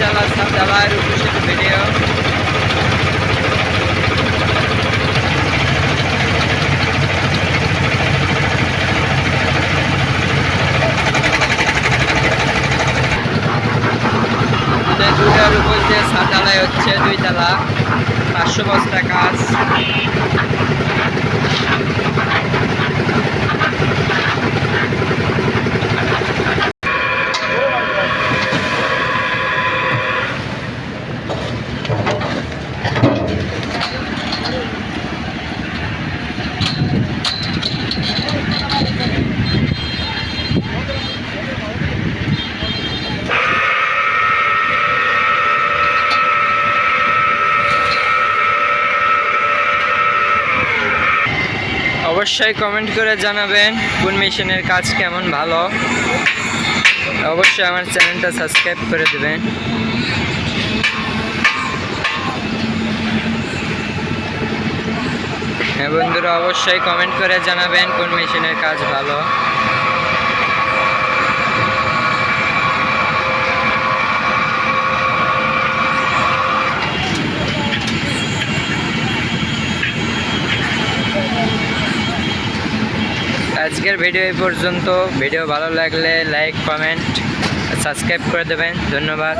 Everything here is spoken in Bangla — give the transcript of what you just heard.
তালা সাত তালার উপস্থিত ভিডিও আমাদের দুটার উপর যে সাত তালায় হচ্ছে দুই তালা পাঁচশো বস্তা কাজ অবশ্যই কমেন্ট করে জানাবেন, কোন মেশিনের কাজ কেমন ভালো। অবশ্যই আমার চ্যানেলটা সাবস্ক্রাইব করে দেবেন। হ্যাঁ বন্ধুরা, অবশ্যই কমেন্ট করে জানাবেন কোন মেশিনের কাজ ভালো। আজকের ভিডিও এই পর্যন্ত। ভিডিও ভালো লাগলে লাইক কমেন্ট সাবস্ক্রাইব করে দেবেন। ধন্যবাদ।